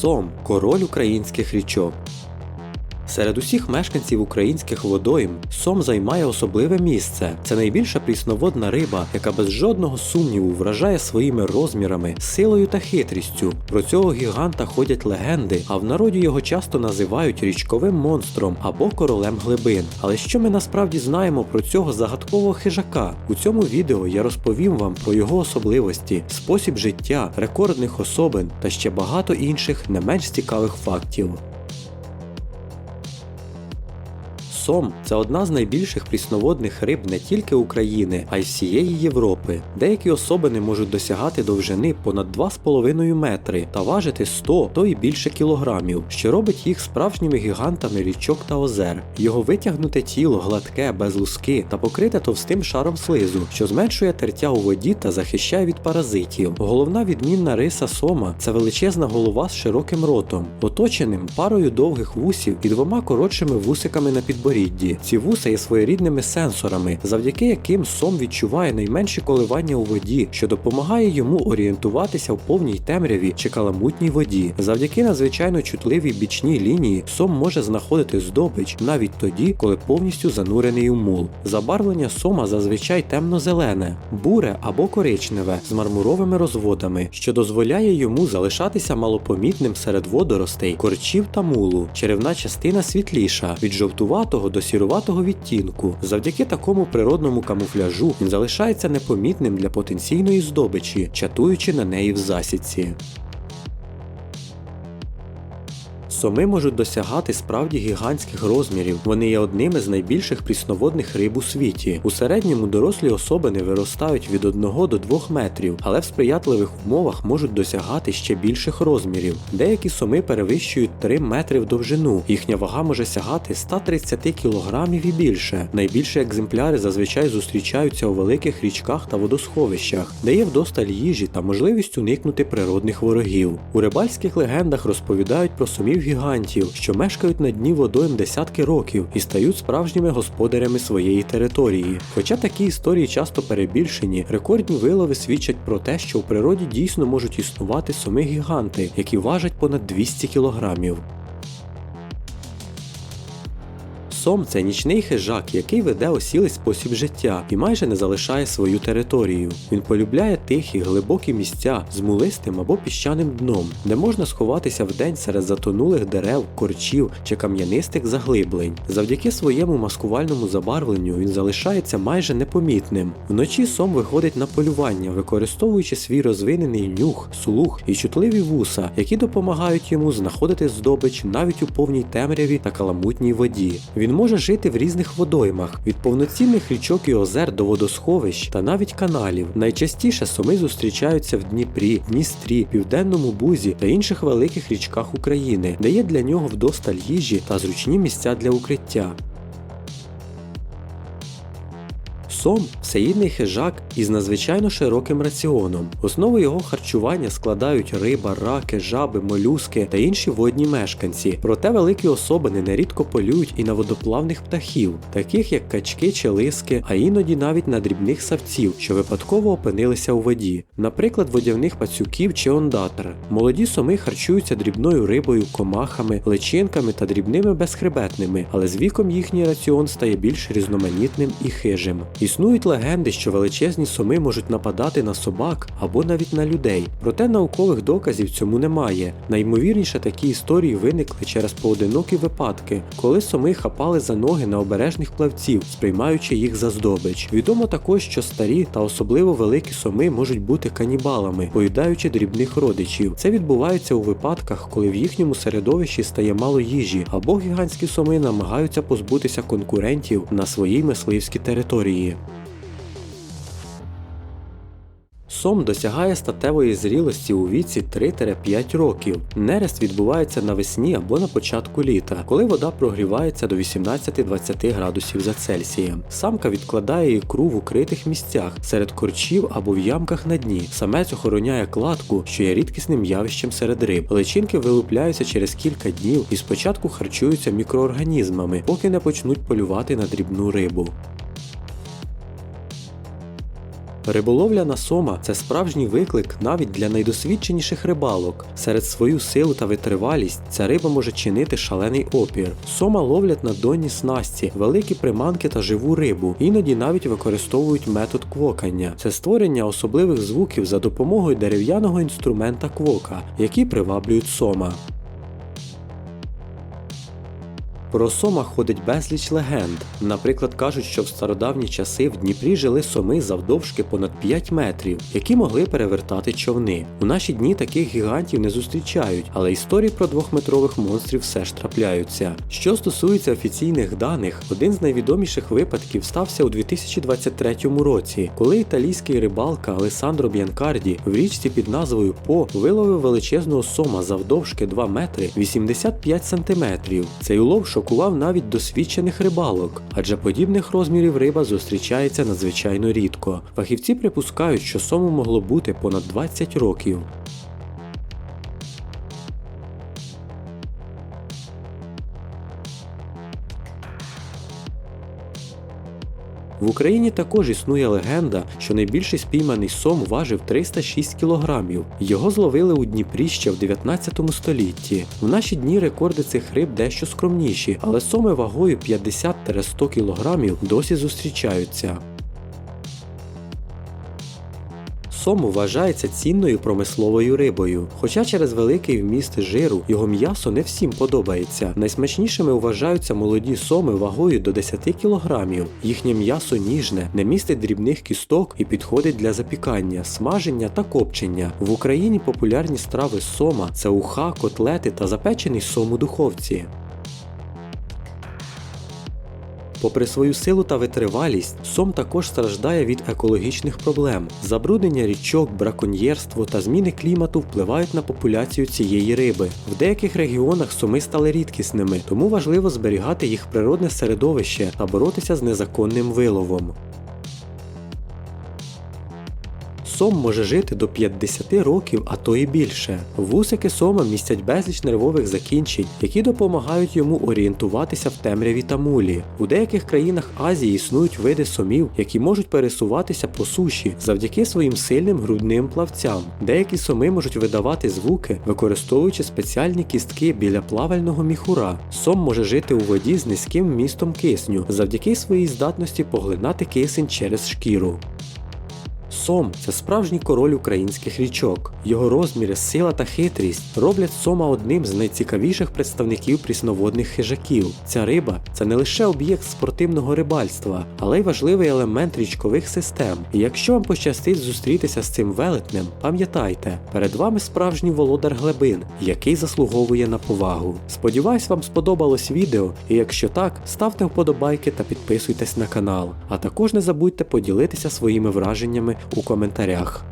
Сом король українських річок. Серед усіх мешканців українських водойм сом займає особливе місце. Це найбільша прісноводна риба, яка без жодного сумніву вражає своїми розмірами, силою та хитрістю. Про цього гіганта ходять легенди, а в народі його часто називають річковим монстром або королем глибин. Але що ми насправді знаємо про цього загадкового хижака? У цьому відео я розповім вам про його особливості, спосіб життя, рекордних особин та ще багато інших не менш цікавих фактів. Сом це одна з найбільших прісноводних риб не тільки України, а й всієї Європи. Деякі особини можуть досягати довжини понад 2,5 метри та важити 100 то й більше кілограмів, що робить їх справжніми гігантами річок та озер. Його витягнуте тіло гладке, без луски та покрите товстим шаром слизу, що зменшує тертя у воді та захищає від паразитів. Головна відмінна риса сома це величезна голова з широким ротом, оточеним парою довгих вусів і двома коротшими вусиками на підборідді. Ці вуса є своєрідними сенсорами, завдяки яким сом відчуває найменші коливання у воді, що допомагає йому орієнтуватися в повній темряві чи каламутній воді. Завдяки надзвичайно чутливій бічній лінії сом може знаходити здобич навіть тоді, коли повністю занурений у мул. Забарвлення сома зазвичай темно-зелене, буре або коричневе з мармуровими розводами, що дозволяє йому залишатися малопомітним серед водоростей, корчів та мулу. Черевна частина світліша від жовтуватого до сіруватого відтінку. Завдяки такому природному камуфляжу він залишається непомітним для потенційної здобичі, чатуючи на неї в засідці. Соми можуть досягати справді гігантських розмірів. Вони є одними з найбільших прісноводних риб у світі. У середньому дорослі особини виростають від 1 до 2 метрів, але в сприятливих умовах можуть досягати ще більших розмірів. Деякі соми перевищують 3 метри в довжину. Їхня вага може сягати 130 кілограмів і більше. Найбільші екземпляри зазвичай зустрічаються у великих річках та водосховищах, де є вдосталь їжі та можливість уникнути природних ворогів. У рибальських легендах розповідають про сомів гігантів, що мешкають на дні водойм десятки років і стають справжніми господарями своєї території. Хоча такі історії часто перебільшені, рекордні вилови свідчать про те, що у природі дійсно можуть існувати суми гіганти, які важать понад 200 кілограмів. Сом це нічний хижак, який веде осілий спосіб життя і майже не залишає свою територію. Він полюбляє тихі, глибокі місця з мулистим або піщаним дном, де можна сховатися вдень серед затонулих дерев, корчів чи кам'янистих заглиблень. Завдяки своєму маскувальному забарвленню він залишається майже непомітним. Вночі сом виходить на полювання, використовуючи свій розвинений нюх, слух і чутливі вуса, які допомагають йому знаходити здобич навіть у повній темряві та каламутній воді. Він може жити в різних водоймах від повноцінних річок і озер до водосховищ та навіть каналів. Найчастіше соми зустрічаються в Дніпрі, Дністрі, Південному Бузі та інших великих річках України, де є для нього вдосталь їжі та зручні місця для укриття. Сом всеїдний хижак із надзвичайно широким раціоном. Основу його харчування складають риба, раки, жаби, молюски та інші водні мешканці. Проте великі особини нерідко полюють і на водоплавних птахів, таких як качки чи лиски, а іноді навіть на дрібних савців, що випадково опинилися у воді, наприклад, водяних пацюків чи ондатр. Молоді соми харчуються дрібною рибою, комахами, личинками та дрібними безхребетними, але з віком їхній раціон стає більш різноманітним і хижим. Існують легенди, що величезні соми можуть нападати на собак або навіть на людей, проте наукових доказів цьому немає. Найімовірніше такі історії виникли через поодинокі випадки, коли соми хапали за ноги на обережних плавців, сприймаючи їх за здобич. Відомо також, що старі та особливо великі соми можуть бути канібалами, поїдаючи дрібних родичів. Це відбувається у випадках, коли в їхньому середовищі стає мало їжі, або гігантські соми намагаються позбутися конкурентів на своїй мисливській території. Сом досягає статевої зрілості у віці 3-5 років. Нерест відбувається навесні або на початку літа, коли вода прогрівається до 18-20 градусів за Цельсієм. Самка відкладає ікру в укритих місцях серед корчів або в ямках на дні. Самець охороняє кладку, що є рідкісним явищем серед риб. Личинки вилупляються через кілька днів і спочатку харчуються мікроорганізмами, поки не почнуть полювати на дрібну рибу. Риболовля на сома це справжній виклик навіть для найдосвідченіших рибалок. Серед свою силу та витривалість ця риба може чинити шалений опір. Сома ловлять на донні снасті, великі приманки та живу рибу, іноді навіть використовують метод квокання. Це створення особливих звуків за допомогою дерев'яного інструмента квока, які приваблюють сома. Про сома ходить безліч легенд. Наприклад, кажуть, що в стародавні часи в Дніпрі жили соми завдовжки понад 5 метрів, які могли перевертати човни. У наші дні таких гігантів не зустрічають, але історії про двохметрових монстрів все ж трапляються. Що стосується офіційних даних, один з найвідоміших випадків стався у 2023 році, коли італійський рибалка Алесандро Б'янкарді в річці під назвою По виловив величезного сома завдовжки 2 метри 85 сантиметрів. Цей улов шокував навіть досвідчених рибалок, адже подібних розмірів риба зустрічається надзвичайно рідко. Фахівці припускають, що сому могло бути понад 20 років. В Україні також існує легенда, що найбільший спійманий сом важив 306 кілограмів. Його зловили у Дніпрі ще в 19 столітті. В наші дні рекорди цих риб дещо скромніші, але соми вагою 50-100 кілограмів досі зустрічаються. Сом вважається цінною промисловою рибою. Хоча через великий вміст жиру його м'ясо не всім подобається. Найсмачнішими вважаються молоді соми вагою до 10 кг. Їхнє м'ясо ніжне, не містить дрібних кісток і підходить для запікання, смаження та копчення. В Україні популярні страви сома це уха, котлети та запечений сом у духовці. Попри свою силу та витривалість, сом також страждає від екологічних проблем. Забруднення річок, браконьєрство та зміни клімату впливають на популяцію цієї риби. В деяких регіонах соми стали рідкісними, тому важливо зберігати їх природне середовище та боротися з незаконним виловом. Сом може жити до 50 років, а то і більше. Вусики сома містять безліч нервових закінчень, які допомагають йому орієнтуватися в темряві та мулі. У деяких країнах Азії існують види сомів, які можуть пересуватися по суші завдяки своїм сильним грудним плавцям. Деякі соми можуть видавати звуки, використовуючи спеціальні кістки біля плавального міхура. Сом може жити у воді з низьким вмістом кисню завдяки своїй здатності поглинати кисень через шкіру. Сом це справжній король українських річок. Його розміри, сила та хитрість роблять сома одним з найцікавіших представників прісноводних хижаків. Ця риба це не лише об'єкт спортивного рибальства, але й важливий елемент річкових систем. І якщо вам пощастить зустрітися з цим велетнем, пам'ятайте, перед вами справжній володар глибин, який заслуговує на повагу. Сподіваюсь, вам сподобалось відео, і якщо так, ставте вподобайки та підписуйтесь на канал. А також не забудьте поділитися своїми враженнями у коментарях.